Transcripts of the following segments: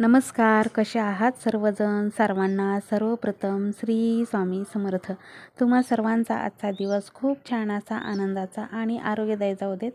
नमस्कार कसे आहात सर्वजण? सर्वांना सर्वप्रथम श्री स्वामी समर्थ. तुम्हा सर्वांचा आजचा दिवस खूप छान असा आनंदाचा आणि आरोग्यदायी जाऊ देत.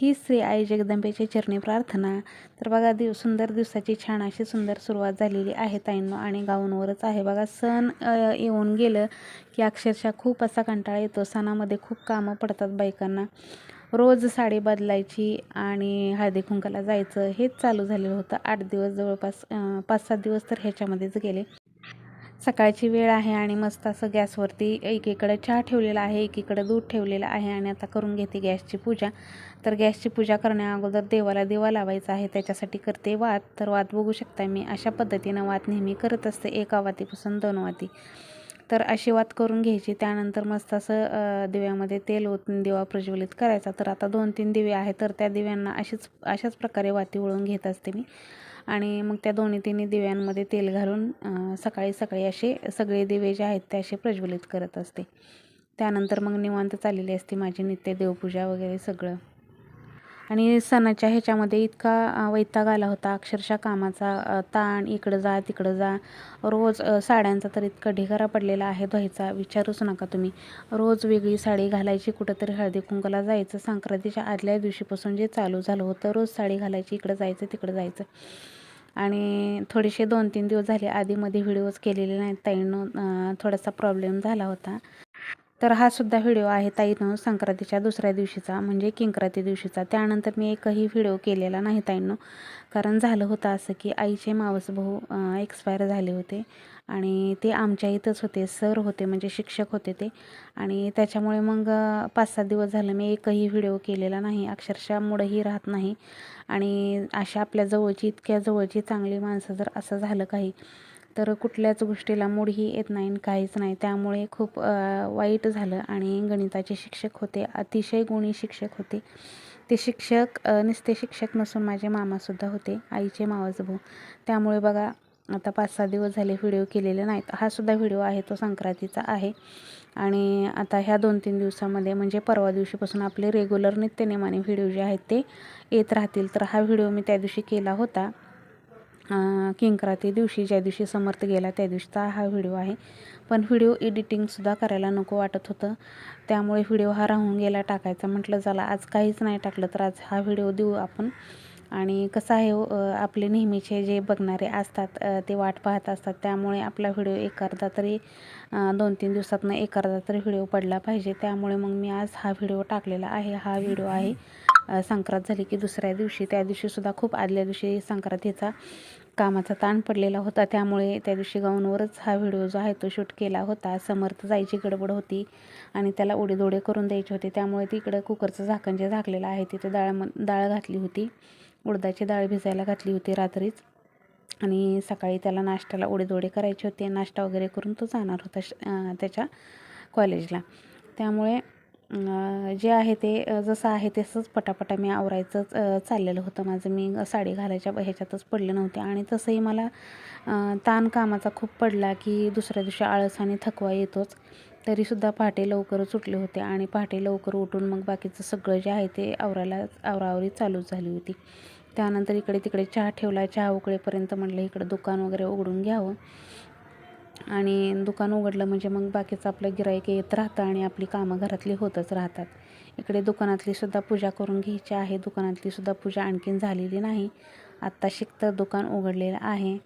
ही श्री आई जगदंबेची चरणी प्रार्थना. तर बघा दिव सुंदर दिवसाची छान अशी सुंदर सुरुवात झालेली आहे ताईंनो आणि गाऊनवरच आहे. बघा सण येऊन गेलं की अक्षरशः खूप असा कंटाळा येतो. सणामध्ये खूप कामं पडतात बायकांना. रोज साडी बदलायची आणि हळदी कुंकाला जायचं हेच चालू झालेलं होतं. आठ दिवस जवळपास पाच सात दिवस तर ह्याच्यामध्येच गेले. सकाळची वेळ आहे आणि मस्त असं गॅसवरती एकीकडे चहा ठेवलेला आहे एकीकडे दूध ठेवलेलं आहे आणि आता करून घेते गॅसची पूजा. तर गॅसची पूजा करण्या अगोदर देवाला दिवा लावायचा आहे त्याच्यासाठी करते वात. तर वात बघू शकता मी अशा पद्धतीनं वात नेहमी करत असते एका वातीपासून दोन वाती तर अशी वात करून घ्यायची. त्यानंतर मस्त असं दिव्यामध्ये तेल ओतून दिवा प्रज्वलित करायचा. तर आता दोन तीन दिवे आहेत तर त्या दिव्यांना अशीच अशाच प्रकारे वाती वळून घेत असते मी. आणि मग त्या दोन्ही तिन्ही दिव्यांमध्ये तेल घालून सकाळी सकाळी असे सगळे दिवे जे आहेत ते असे प्रज्वलित करत असते. त्यानंतर मग निवांत चाललेली असते माझी नित्य देवपूजा वगैरे सगळं. आणि सणाच्या ह्याच्यामध्ये इतका वैताग आला होता. अक्षरशः कामाचा ताण इकडं जा तिकडं जा. रोज साड्यांचा तर इतका ढिगारा पडलेला आहे धुवायचा. विचारूच नका तुम्ही. रोज वेगळी साडी घालायची कुठंतरी हळदी कुंकला जायचं. संक्रांतीच्या आदल्या दिवशीपासून जे चालू झालं होतं रोज साडी घालायची इकडं जायचं तिकडं जायचं. आणि थोडेसे दोन तीन दिवस झाले. आधीमध्ये व्हिडिओज केलेले नाहीत ताईनं. थोडासा प्रॉब्लेम झाला होता. तर हा सुद्धा व्हिडिओ आहे ताईनो संक्रांतीच्या दुसऱ्या दिवशीचा म्हणजे किंक्रांती दिवशीचा. त्यानंतर मी एकही व्हिडिओ केलेला नाही ताईनो. कारण झालं होतं असं की आईचे मावस भाऊ एक्सपायर झाले होते. आणि ते आमच्या इथंच होते सर होते म्हणजे शिक्षक होते ते. आणि त्याच्यामुळे मग पाच सात दिवस झालं मी एकही व्हिडिओ केलेला नाही. अक्षरशः मुळंही राहत नाही. आणि अशा आपल्या जवळची इतक्या जवळची चांगली माणसं जर असं झालं काही तर कुठल्याच गोष्टीला मूडही येत नाही आणि काहीच नाही. त्यामुळे खूप वाईट झालं आणि गणिताचे शिक्षक होते. अतिशय गुणी शिक्षक होते. ते शिक्षक नुसते शिक्षक नसून माझे मामासुद्धा होते आईचे मावस भाऊ. त्यामुळे बघा आता पाच सहा दिवस झाले व्हिडिओ केलेले नाहीत. हा सुद्धा व्हिडिओ आहे तो संक्रांतीचा आहे. आणि आता ह्या दोन तीन दिवसामध्ये म्हणजे परवा दिवशीपासून आपले रेग्युलर नित्यनेमाने व्हिडिओ जे आहेत ते येत राहतील. तर हा व्हिडिओ मी त्या दिवशी केला होता. किंकराती दिवशी ज्या दिवशी समर्थ गेला त्या दिवशीचा हा व्हिडिओ आहे. पण व्हिडिओ एडिटिंगसुद्धा करायला नको वाटत होतं. त्यामुळे व्हिडिओ हा राहून गेला टाकायचा. म्हटलं चला आज काहीच नाही टाकलं तर आज हा व्हिडिओ देऊ आपण. आणि कसं आहे हो, आपले नेहमीचे जे बघणारे असतात ते वाट पाहत असतात. त्यामुळे आपला व्हिडिओ एक अर्धा तरी दोन तीन दिवसातनं एक अर्धा तरी व्हिडिओ पडला पाहिजे. त्यामुळे मग मी आज हा व्हिडिओ टाकलेला आहे. हा व्हिडिओ आहे. संक्रांत झाली की दुसऱ्या दिवशी त्या दिवशीसुद्धा खूप आदल्या दिवशी संक्रांतीचा कामाचा ताण पडलेला होता. त्यामुळे त्या दिवशी गाऊनवरच हा व्हिडिओ जो आहे तो शूट केला होता. समर्थ जायची गडबड होती आणि त्याला उडीदोडे करून द्यायचे होते. त्यामुळे तिकडं कुकरचं झाकण जे झाकलेलं आहे तिथे डाळ डाळ घातली होती. उडदाची डाळ भिजायला घातली होती रात्रीच. आणि सकाळी त्याला नाश्त्याला उडीदोडे करायचे होते. नाश्ता वगैरे करून तो जाणार होता श त्याच्या कॉलेजला त्यामुळे जे आहे ते जसं आहे तसंच पटापटा मी आवरायचंच चाललेलं होतं. माझं मी साडी घालायच्या ह्याच्यातच पडले नव्हते. आणि तसंही मला ताण कामाचा खूप पडला की दुसऱ्या दिवशी आळस आणि थकवा येतोच. तरीसुद्धा पहाटे लवकरच उठले होते आणि पहाटे लवकर उठून मग बाकीचं सगळं जे आहे ते आवरायला आवरावरी चालूच झाली होती. त्यानंतर इकडे तिकडे चहा ठेवला. चहा उकळेपर्यंत म्हटलं इकडं दुकान वगैरे उघडून घ्यावं. आणि दुकान उघडलं म्हणजे मग बाकीचं आपलं गिराईक येत राहतं आणि आपली कामं घरातली होतच राहतात. इकडे दुकानातली सुद्धा पूजा करून घ्यायची आहे. दुकानातली सुद्धा पूजा आणखीन झालेली नाही. आत्ता शिकतं दुकान उघडलेलं आहे.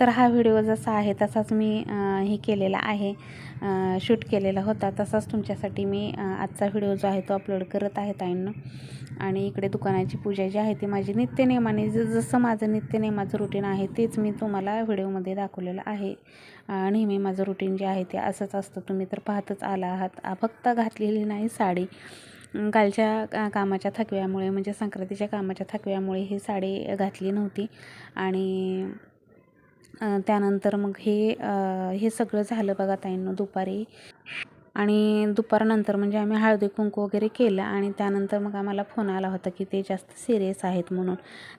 तर हा व्हिडिओ जसा आहे तसाच मी हे केलेला आहे. शूट केलेला होता. तसाच तुमच्यासाठी मी आजचा व्हिडिओ जो आहे तो अपलोड करत आहे ताईंनो. आणि इकडे दुकानाची पूजा जी आहे ती माझी नित्यनेमाने ज जसं माझं नित्यनेमाचं रुटीन आहे तेच मी तुम्हाला व्हिडिओमध्ये दाखवलेलं आहे. नेहमी माझं रुटीन जे आहे ते असंच असतं. तुम्ही तर पाहतच आला आहात. फक्त घातलेली नाही साडी. कालच्या का- कामाच्या थकव्यामुळे म्हणजे संक्रांतीच्या कामाच्या थकव्यामुळे ही साडी घातली नव्हती. आणि त्यानंतर मग हे हे सगळं झालं बघा ताईंनो दुपारी. आणि दुपारनंतर म्हणजे आम्ही हळदी कुंकू वगैरे केलं आणि त्यानंतर मग आम्हाला फोन आला होता की ते जास्त सिरियस आहेत म्हणून.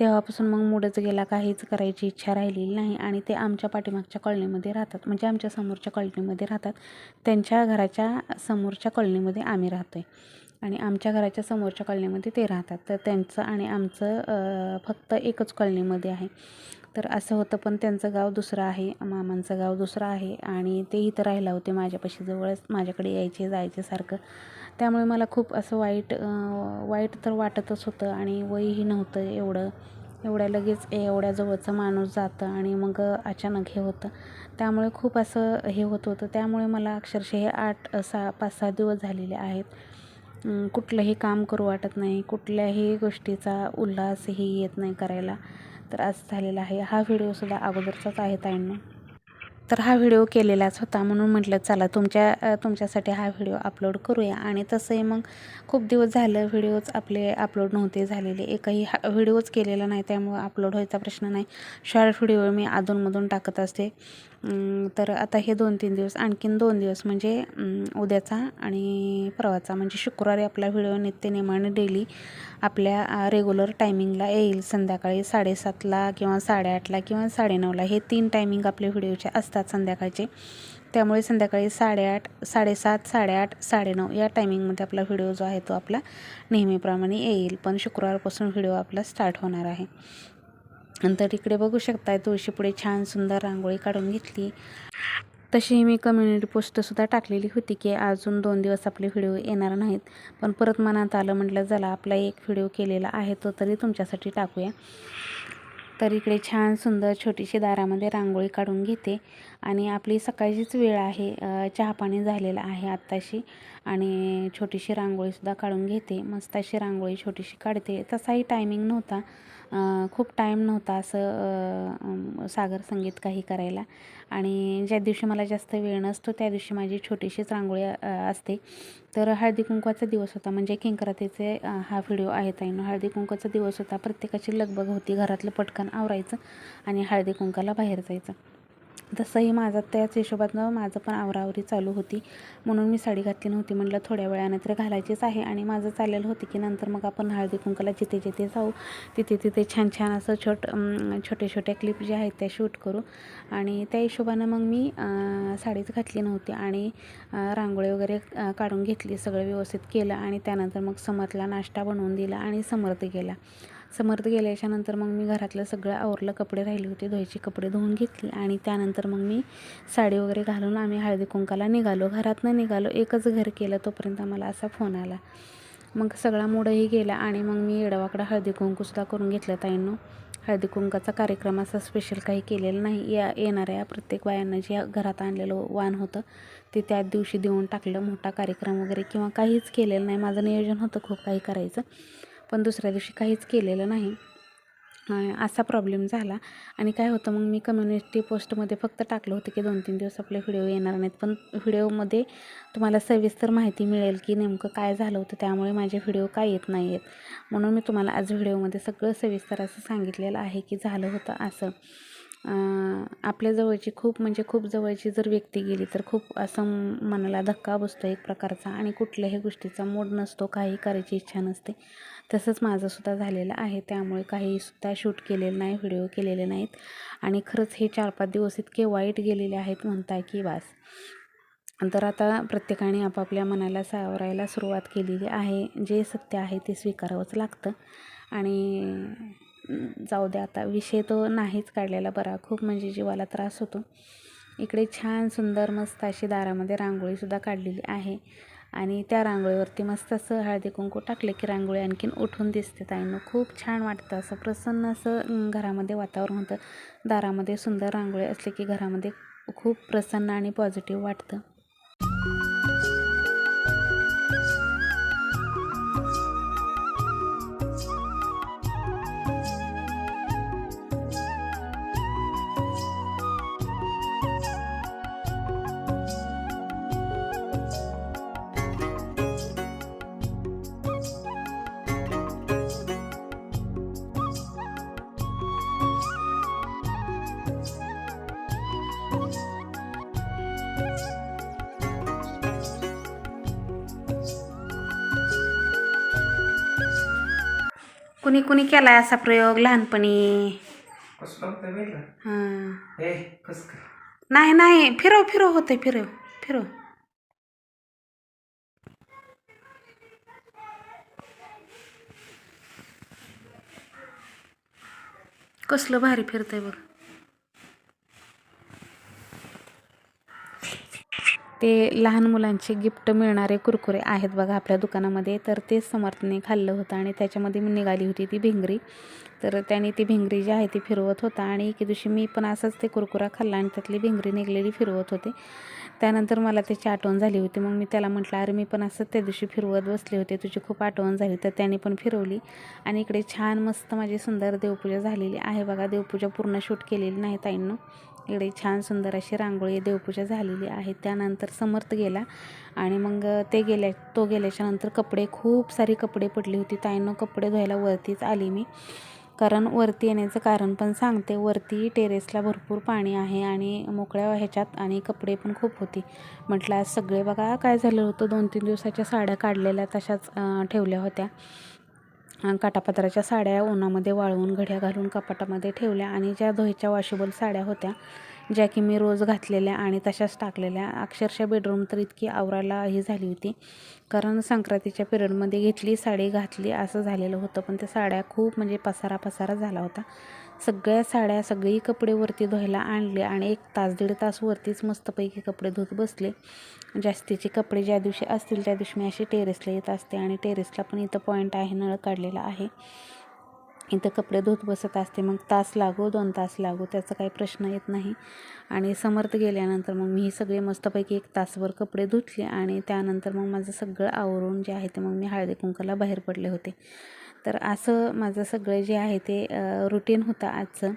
तेव्हापासून मग मूडच गेला काहीच करायची इच्छा राहिलेली नाही आणि ते आमच्या पाठीमागच्या कॉलनीमध्ये राहतात. म्हणजे आमच्या समोरच्या कॉलनीमध्ये राहतात. त्यांच्या घराच्या समोरच्या कॉलनीमध्ये आम्ही राहतो आहे आणि आमच्या घराच्या समोरच्या कॉलनीमध्ये ते राहतात. तर त्यांचं आणि आमचं फक्त एकच कॉलनीमध्ये आहे. तर असं होतं पण त्यांचं गाव दुसरं आहे मामांचं गाव दुसरं आहे आणि ते इथं राहिला होते माझ्यापाशी जवळच माझ्याकडे यायचे जायचे सारखं. त्यामुळे मला खूप असं वाईट वाईट तर वाटतच होतं आणि वयही नव्हतं एवढं. एवढ्या लगेच एवढ्या जवळचं माणूस जातं आणि मग अचानक हे होतं. त्यामुळे खूप असं हे होत होतं. त्यामुळे मला अक्षरशः हे आठ सहा पाच सहा दिवस झालेले आहेत. कुठलंही काम करू वाटत नाही. कुठल्याही गोष्टीचा उल्हासही येत नाही करायला. तर असं झालेला आहे. हा व्हिडिओसुद्धा अगोदरचाच आहे ताईंना. तर हा व्हिडिओ केलेलाच होता म्हणून म्हटलं चला तुमच्या तुमच्यासाठी हा व्हिडिओ अपलोड करूया. आणि तसंही मग खूप दिवस झालं व्हिडिओज आपले अपलोड नव्हते झालेले. एकही हा व्हिडिओच केलेला नाही त्यामुळं अपलोड व्हायचा प्रश्न नाही. शॉर्ट व्हिडिओ मी अधूनमधून टाकत असते. तर आता हे दोन तीन दिवस आणखीन दोन दिवस म्हणजे उद्याचा आणि परवाचा. म्हणजे शुक्रवारी आपला व्हिडिओ नित्यनेमाने डेली आपल्या रेग्युलर टायमिंगला येईल. संध्याकाळी साडेसातला किंवा साडेआठला किंवा साडेनऊला हे तीन टायमिंग आपले व्हिडिओचे असतात संध्याकाळचे. त्यामुळे संध्याकाळी साडेआठ साडेसात साडेआठ साडेनऊ या टायमिंगमध्ये आपला व्हिडिओ जो आहे तो आपला नेहमीप्रमाणे येईल. पण शुक्रवारपासून व्हिडिओ आपला स्टार्ट होणार आहे. नंतर इकडे बघू शकताय तुळशीपुढे छान सुंदर रांगोळी काढून घेतली. तशी मी कम्युनिटी पोस्टसुद्धा टाकलेली होती की अजून दोन दिवस आपले व्हिडिओ येणार नाहीत. पण परत मनात आलं म्हटलं चला आपला एक व्हिडिओ केलेला आहे तो तरी तुमच्यासाठी टाकूया. तर इकडे छान सुंदर छोटीशी दारामध्ये रांगोळी काढून घेते. आणि आपली सकाळचीच वेळ आहे चहापाणी झालेला आहे आत्ताशी. आणि छोटीशी रांगोळीसुद्धा काढून घेते. मस्त अशी रांगोळी छोटीशी काढते. तसाही टायमिंग नव्हता. खूप टाईम नव्हता असं सागर संगीत काही करायला. आणि ज्या दिवशी मला जास्त वेळ नसतो त्या दिवशी माझी छोटीशीच रांगोळी असते. तर हळदी कुंकवाचा दिवस होता. म्हणजे किंकरातेचे हा व्हिडिओ आहे ताईनं. हळदी कुंकवाचा दिवस होता. प्रत्येकाची लगबग होती. घरातलं पटकन आवरायचं आणि हळदी कुंकाला बाहेर जायचं. तसंही माझा त्याच हिशोबातनं माझं पण आवरावरी चालू होती. म्हणून मी साडी घातली नव्हती. म्हटलं थोड्या वेळानं तर घालायचीच आहे. आणि माझं चाललेलं होतं की नंतर मग आपण हळदी कुंकाला जिथे जिथे जाऊ तिथे तिथे छान छान असं छोट छोटे छोटे क्लिप जे आहेत त्या शूट करू. आणि त्या हिशोबानं मग मी साडीच घातली नव्हती. आणि रांगोळी वगैरे काढून घेतली. सगळं व्यवस्थित केलं. आणि त्यानंतर मग समर्थला नाश्ता बनवून दिला. आणि समर्थ गेला. समर्थ गेल्याच्यानंतर मग मी घरातलं सगळं आवरलं कपडे राहिले होते धुवायचे कपडे धुवून घेतले. आणि त्यानंतर मग मी साडी वगैरे घालून आम्ही हळदी कुंकाला निघालो. घरातनं निघालो एकच घर केलं तोपर्यंत मला असा फोन आला. मग सगळा मूडही गेला आणि मग मी येडवाकडं हळदी कुंकूसुद्धा करून घेतलं ताईंनो. हळदी कुंकाचा कार्यक्रम असा स्पेशल काही केलेला नाही. या येणाऱ्या प्रत्येक बायांना जे घरात आणलेलं वाण होतं ते त्या दिवशी देऊन टाकलं. मोठा कार्यक्रम वगैरे किंवा काहीच केलेलं नाही. माझं नियोजन होतं खूप काही करायचं. पण दुसऱ्या दिवशी काहीच केलेलं नाही. असा प्रॉब्लेम झाला. आणि काय होतं मग मी कम्युनिटी पोस्टमध्ये फक्त टाकलं होतं की दोन तीन दिवस आपले व्हिडिओ येणार नाहीत. पण व्हिडिओमध्ये तुम्हाला सविस्तर माहिती मिळेल की नेमकं काय झालं होतं त्यामुळे माझे व्हिडिओ काय येत नाही आहेत म्हणून मी तुम्हाला आज व्हिडिओमध्ये सगळं सविस्तर असं सांगितलेलं आहे की झालं होतं असं. आपल्या जवळची खूप म्हणजे खूप जवळची जर व्यक्ती गेली तर खूप असं मनाला धक्का बसतो एक प्रकारचा. आणि कुठल्याही गोष्टीचा मूड नसतो काही करायची इच्छा नसते. तसंच माझंसुद्धा झालेलं आहे. त्यामुळे काहीसुद्धा शूट केलेलं नाही व्हिडिओ केलेले नाहीत. आणि खरंच हे चार पाच दिवस इतके वाईट गेलेले आहेत म्हणताय की वास तर आता प्रत्येकाने आपापल्या मनाला सावरायला सुरुवात केलेली आहे. जे सत्य आहे ते स्वीकारावंच लागतं. आणि जाऊ द्या आता विषय तो नाहीच काढलेला बरा. खूप म्हणजे जीवाला त्रास होतो. इकडे छान सुंदर मस्त अशी दारामध्ये रांगोळीसुद्धा काढलेली आहे. आणि त्या रांगोळीवरती मस्त असं हळदी कुंकू टाकले की रांगोळी आणखीन उठून दिसते ताईनं. खूप छान वाटतं. असं प्रसन्न असं घरामध्ये वातावरण होतं. दारामध्ये सुंदर रांगोळी असले की घरामध्ये खूप प्रसन्न आणि पॉझिटिव्ह वाटतं. कुणी कुणी केलाय असा प्रयोग लहानपणी? हां. नाही नाही. फिरव फिरव होते फिरव फिरव. कसलं भारी फिरतंय बघ. ते लहान मुलांचे गिफ्ट मिळणारे कुरकुरे आहेत बघा आपल्या दुकानामध्ये. तर तेच समर्थने खाल्लं होतं आणि त्याच्यामध्ये मी निघाली होती ती भिंगरी. तर त्याने ती भिंगरी जी आहे ती फिरवत होता आणि एके दिवशी मी पण असंच ते कुरकुरा खाल्ला आणि त्यातली भिंगरी निघलेली फिरवत होते. त्यानंतर मला त्याची आठवण झाली होती. मग मी त्याला म्हटलं अरे मी पण असंच त्या दिवशी फिरवत बसले होते. तुझी खूप आठवण झाली. तर त्याने पण फिरवली आणि इकडे छान मस्त माझी सुंदर देवपूजा झालेली आहे बघा. देवपूजा पूर्ण शूट केलेली नाही ताईंनं. इकडे छान सुंदर अशी रांगोळी देवपूजा झालेली आहे. त्यानंतर समर्थ गेला आणि मग ते गेल्या तो गेल्याच्यानंतर कपडे खूप सारी कपडे पडली होती. ताईनं कपडे धुवायला वरतीच आली मी. कारण वरती येण्याचं कारण पण सांगते. वरती टेरेसला भरपूर पाणी आहे आणि मोकळ्या ह्याच्यात आणि कपडे पण खूप होती. म्हटलं आज सगळे बघा काय झालं होतं. दोन तीन दिवसाच्या साड्या काढलेल्या तशाच ठेवल्या होत्या. अं, साड्या उन्हामध्ये वाळवून घड्या घालून कपाटामध्ये ठेवल्या आणि ज्या धोईच्या वॉशेबल साड्या होत्या ज्या की मी रोज घातलेल्या आणि तशाच टाकलेल्या अक्षरशः बेडरूम तर इतकी आवरायला ही झाली होती. कारण संक्रांतीच्या पिरियडमध्ये घेतली साडी घातली असं झालेलं होतं पण त्या साड्या खूप म्हणजे पसारा पसारा झाला होता. सगळ्या साड्या सगळी कपडे वरती धुवायला आणले आणि एक तास दीड तास वरतीच मस्तपैकी कपडे धुत बसले. जास्तीचे कपडे ज्या दिवशी असतील त्या दिवशी मी अशी टेरेसला येत असते आणि टेरेसला पण इथं पॉईंट आहे नळ काढलेला आहे. इथं कपडे धुत बसत असते. मग तास लागो दोन तास लागो त्याचा काही प्रश्न येत नाही. आणि समर्थ गेल्यानंतर मग मी ही मस्तपैकी एक तासभर कपडे धुतले आणि त्यानंतर मग माझं सगळं आवरून जे आहे ते मग मी हळदी कुंकाला बाहेर पडले होते. तर असं माझं सगळं जे आहे ते रुटीन होतं आजचं.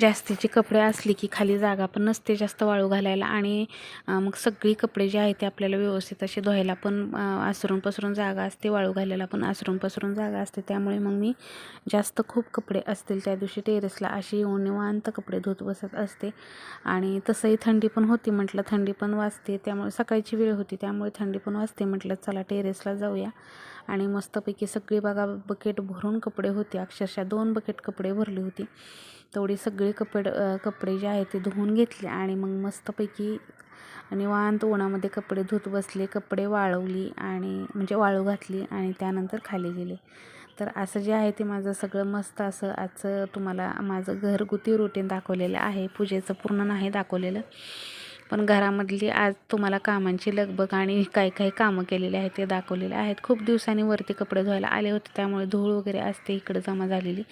जास्तीचे कपडे असले की खाली जागा पण नसते जास्त वाळू घालायला आणि मग सगळी कपडे जे आहेत ते आपल्याला व्यवस्थित असे धुवायला पण आसरून पसरून जागा असते वाळू घालायला पण आसरून पसरून जागा असते. त्यामुळे मग मी जास्त खूप कपडे असतील त्या दिवशी टेरेसला अशी येऊन निवांत कपडे धुत बसत असते. आणि तसंही थंडी पण होती म्हटलं थंडी पण वाजते त्यामुळे सकाळची वेळ होती त्यामुळे थंडी पण वाजते म्हटलं चला टेरेसला जाऊया. आणि मस्तपैकी सगळी बघा बकेट भरून कपडे होते अक्षरशः दोन बकेट कपडे भरली होती. तेवढे सगळी कपड कपडे जे आहेत ते धुवून घेतले आणि मग मस्तपैकी निवांत उन्हामध्ये कपडे धुत बसले कपडे वाळवली आणि म्हणजे वाळू घातली आणि त्यानंतर खाली गेले. तर असं जे आहे ते माझं सगळं मस्त असं आजचं तुम्हाला माझं घरगुती रुटीन दाखवलेलं आहे. पूजेचं पूर्ण नाही दाखवलेलं. पण घरामधली आज तुम्हाला कामांची लगबग आणि काही काही कामं केलेली आहेत ते दाखवलेले आहेत. खूप दिवसांनी वरती कपडे धुवायला आले होते त्यामुळे धूळ वगैरे असते इकडं जमा झालेली.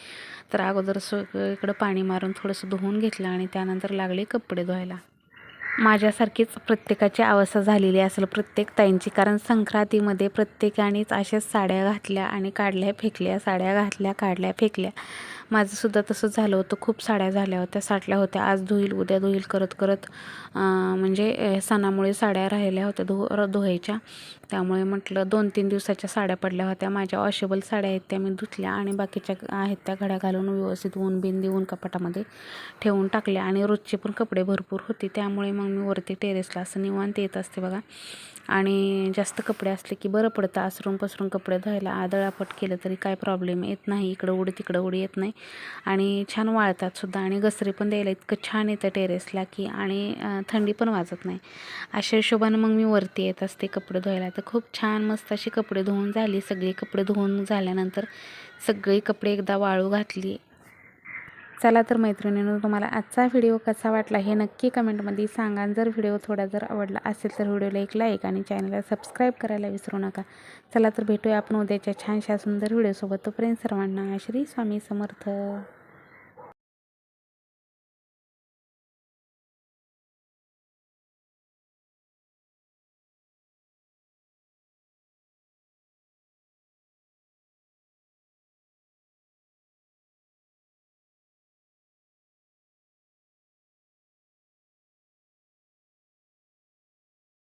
तर अगोदर सगळं इकडं पाणी मारून थोडंसं धुवून घेतलं आणि त्यानंतर लागले कपडे धुवायला. माझ्यासारखीच प्रत्येकाची अवस्था झालेली असेल प्रत्येक ताईंची. कारण संक्रांतीमध्ये प्रत्येकानेच अशाच साड्या घातल्या आणि काढल्या फेकल्या साड्या घातल्या काढल्या फेकल्या. माझंसुद्धा तसंच झालं होतं. खूप साड्या झाल्या होत्या साठल्या होत्या. आज धुईल उद्या धुईल करत करत म्हणजे सणामुळे साड्या राहिल्या होत्या धु धुवायच्या. त्यामुळे म्हटलं दोन तीन दिवसाच्या साड्या पडल्या होत्या. माझ्या वॉशेबल साड्या आहेत त्या मी धुतल्या आणि बाकीच्या आहेत त्या घड्या घालून व्यवस्थित ऊन बिन देऊन कपाटामध्ये ठेवून टाकल्या. आणि रोजचे पण कपडे भरपूर होते. त्यामुळे मग मी वरती टेरेसला असं निवांत येत असते बघा. आणि जास्त कपडे असले की बरं पडतं. आसरून पसरून कपडे धुवायला आदळापट केलं तरी काय प्रॉब्लेम येत नाही. इकडं उडी तिकडं उडी येत नाही. आणि छान वाळतात सुद्धा. आणि घसरे पण द्यायला इतकं छान येतं टेरेसला की आणि थंडी पण वाजत नाही. अशा हिशोबानं मग मी वरती येत असते कपडे धुवायला. तर खूप छान मस्त अशी कपडे धुवून झाली. सगळी कपडे धुवून झाल्यानंतर सगळी कपडे एकदा वाळू घातली. चला तर मैत्रिणींनो तुम्हाला आजचा व्हिडिओ कसा वाटला हे नक्की कमेंटमध्ये सांगा. जर व्हिडिओ थोडा जर आवडला असेल तर व्हिडिओला एक लाईक आणि चॅनलला सबस्क्राईब करायला विसरू नका. चला तर भेटूया आपण उद्याच्या छानशा सुंदर व्हिडिओसोबत. तोपर्यंत सर्वांना श्री स्वामी समर्थ.